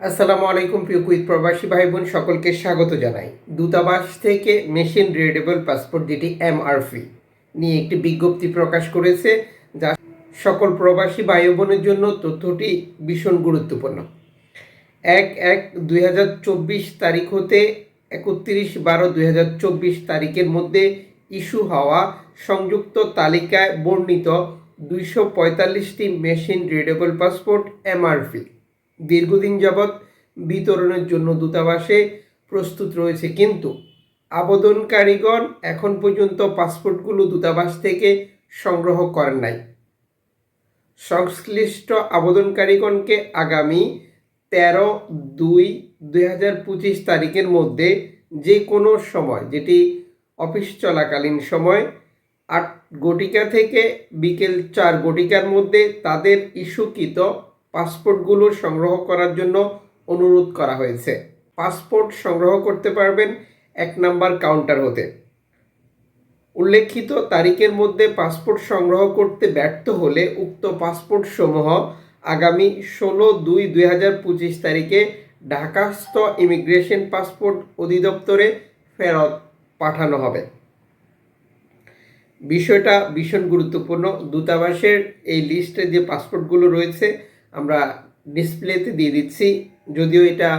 আসসালামু আলাইকুম প্রিয় কুইত প্রবাসী ভাই বোন সকলকে স্বাগত জানাই। দূতাবাস থেকে মেশিন রিডেবল পাসপোর্ট যেটি এমআরপি নিয়ে একটি বিজ্ঞপ্তি প্রকাশ করেছে, যা সকল প্রবাসী ভাই বোনের জন্য তথ্যটি ভীষণ গুরুত্বপূর্ণ। এক এক দুই তারিখ হতে একত্রিশ বারো দুই তারিখের মধ্যে ইস্যু হওয়া সংযুক্ত তালিকায় বর্ণিত দুইশো পঁয়তাল্লিশটি মেশিন রিডেবল পাসপোর্ট এমআরপি। দীর্ঘদিন যাবৎ বিতরণের জন্য দূতাবাসে প্রস্তুত রয়েছে। কিন্তু আবেদনকারীগণ এখন পর্যন্ত পাসপোর্টগুলো দূতাবাস থেকে সংগ্রহ করেন নাই। সংশ্লিষ্ট আবেদনকারীগণকে আগামী তেরো দুই দুই হাজার পঁচিশ তারিখের মধ্যে যে কোনো সময়, যেটি অফিস চলাকালীন সময়, আট গটিকা থেকে বিকেল চার গটিকার মধ্যে তাদের ইস্যুকৃত পাসপোর্টগুলো সংগ্রহ করার জন্য অনুরোধ করা হয়েছে। পাসপোর্ট সংগ্রহ করতে পারবেন এক নাম্বার কাউন্টার হতে। উল্লেখিত তারিখের মধ্যে পাসপোর্ট সংগ্রহ করতে ব্যর্থ হলে উক্ত পাসপোর্ট সমূহ আগামী ষোলো দুই দুই হাজার পঁচিশ তারিখে ঢাকাস্থ ইমিগ্রেশন পাসপোর্ট অধিদপ্তরে ফেরত পাঠানো হবে। বিষয়টা ভীষণ গুরুত্বপূর্ণ। দূতাবাসের এই লিস্টে যে পাসপোর্টগুলো রয়েছে আমরা ডিসপ্লেতে দিয়ে দিচ্ছি। যদিও এটা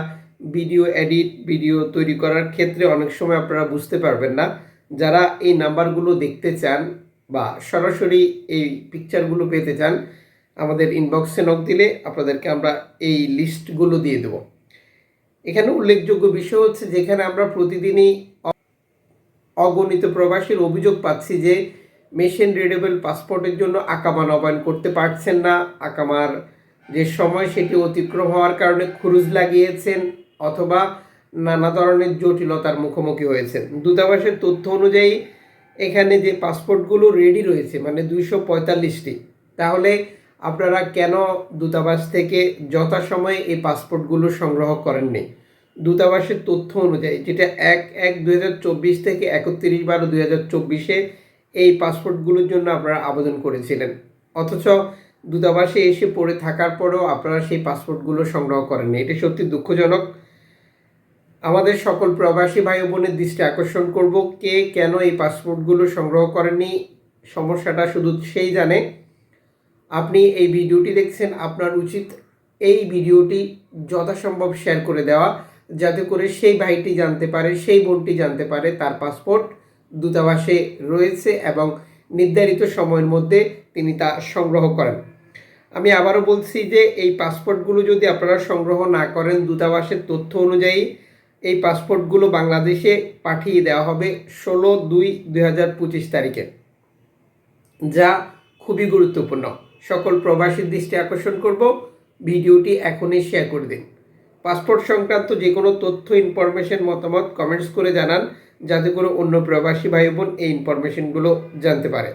ভিডিও এডিট ভিডিও তৈরি করার ক্ষেত্রে অনেক সময় আপনারা বুঝতে পারবেন না। যারা এই নাম্বারগুলো দেখতে চান বা সরাসরি এই পিকচারগুলো পেতে চান, আমাদের ইনবক্সে নক দিলে আপনাদেরকে আমরা এই লিস্টগুলো দিয়ে দেব। এখানে উল্লেখযোগ্য বিষয় হচ্ছে যেখানে আমরা প্রতিদিনই অগণিত প্রবাসীর অভিযোগ পাচ্ছি যে মেশিন রিডেবল পাসপোর্টের জন্য আকামা নবায়ন করতে পারছেন না। আকামার যে সময় সেটি অতিক্রম হওয়ার কারণে খুরুজ লাগিয়েছেন অথবা নানা ধরনের জটিলতার মুখোমুখি হয়েছেন। দূতাবাসের তথ্য অনুযায়ী এখানে যে পাসপোর্টগুলো রেডি রয়েছে মানে দুইশো পঁয়তাল্লিশটি, তাহলে আপনারা কেন দূতাবাস থেকে যথাসময়ে এই পাসপোর্টগুলো সংগ্রহ করেননি? দূতাবাসের তথ্য অনুযায়ী যেটা এক এক দুই থেকে একত্রিশ বারো দুই হাজার চব্বিশে এই পাসপোর্টগুলোর জন্য আপনারা আবেদন করেছিলেন। অথচ দূতাবাসে এসে পড়ে থাকার পরেও আপনারা সেই পাসপোর্টগুলো সংগ্রহ করেননি। এটি সত্যি দুঃখজনক। আমাদের সকল প্রবাসী ভাই বোনের দৃষ্টি আকর্ষণ করব কে কেন এই পাসপোর্টগুলো সংগ্রহ করেননি। সমস্যাটা শুধু সেই জানে। আপনি এই ভিডিওটি দেখছেন আপনার উচিত এই ভিডিওটি যথাসম্ভব শেয়ার করে দেওয়া, যাতে করে সেই ভাইটি জানতে পারে, সেই বোনটি জানতে পারে তার পাসপোর্ট দূতাবাসে রয়েছে এবং নির্ধারিত সময়ের মধ্যে তিনি তা সংগ্রহ করেন। আমি আবারও বলছি যে এই পাসপোর্টগুলো যদি আপনারা সংগ্রহ না করেন, দূতাবাসের তথ্য অনুযায়ী এই পাসপোর্টগুলো বাংলাদেশে পাঠিয়ে দেওয়া হবে ষোলো দুই দুই হাজার পঁচিশ তারিখে, যা খুবই গুরুত্বপূর্ণ। সকল প্রবাসীর দৃষ্টি আকর্ষণ করব। ভিডিওটি এখনই শেয়ার করে দিন। পাসপোর্ট সংক্রান্ত যে কোনো তথ্য ইনফরমেশন মতামত কমেন্টস করে জানান, যাতে করে অন্য প্রবাসী ভাই বোন এই ইনফরমেশনগুলো জানতে পারে।